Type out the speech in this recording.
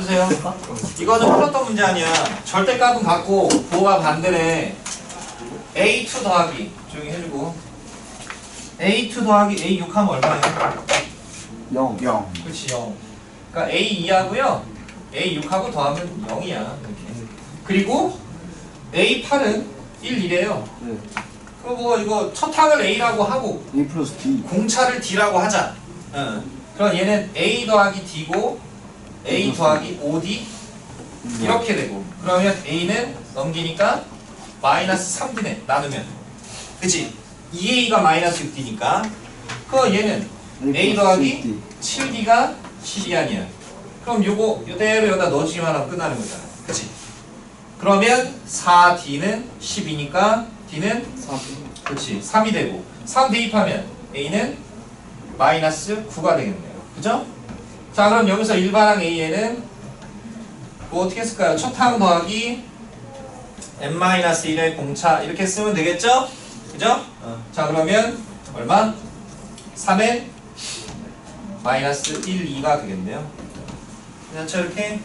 봐주세요. 이거는 풀었던 문제 아니야. 절대값은 같고 부호가 반대래. A2 더하기 조용히 해주고 A2 더하기 A6 하면 얼마예요? 0 0 그렇지 0. 그러니까 A2하고요. A6하고 더하면 0이야. 이렇게. 그리고 A8은 1, 2래요. 네. 그럼 뭐 이거 첫 항을 A라고 하고 A 플러스 D 공차를 D라고 하자. 응. 그럼 얘는 A 더하기 D고 A 더하기 5D 이렇게 되고 그러면 A는 넘기니까 마이너스 3D네 나누면. 그치? 2A가 마이너스 6D니까. 그럼 얘는 A 더하기 7D가 10이 아니야. 그럼 요거 이대로 여기다 넣어주기만 하면 끝나는 거잖아. 그치? 그러면 4D는 10이니까 D는 3 그렇지 3이 되고. 3 대입하면 A는 마이너스 9가 되겠네요. 그죠? 자 그럼 여기서 일반항 A에는 뭐 어떻게 쓸까요? 첫 항 더하기 n-1의 공차 이렇게 쓰면 되겠죠? 그죠? 어. 자 그러면 얼마? 3의 마이너스 1, 2가 되겠네요 괜찮죠 이렇게? 네.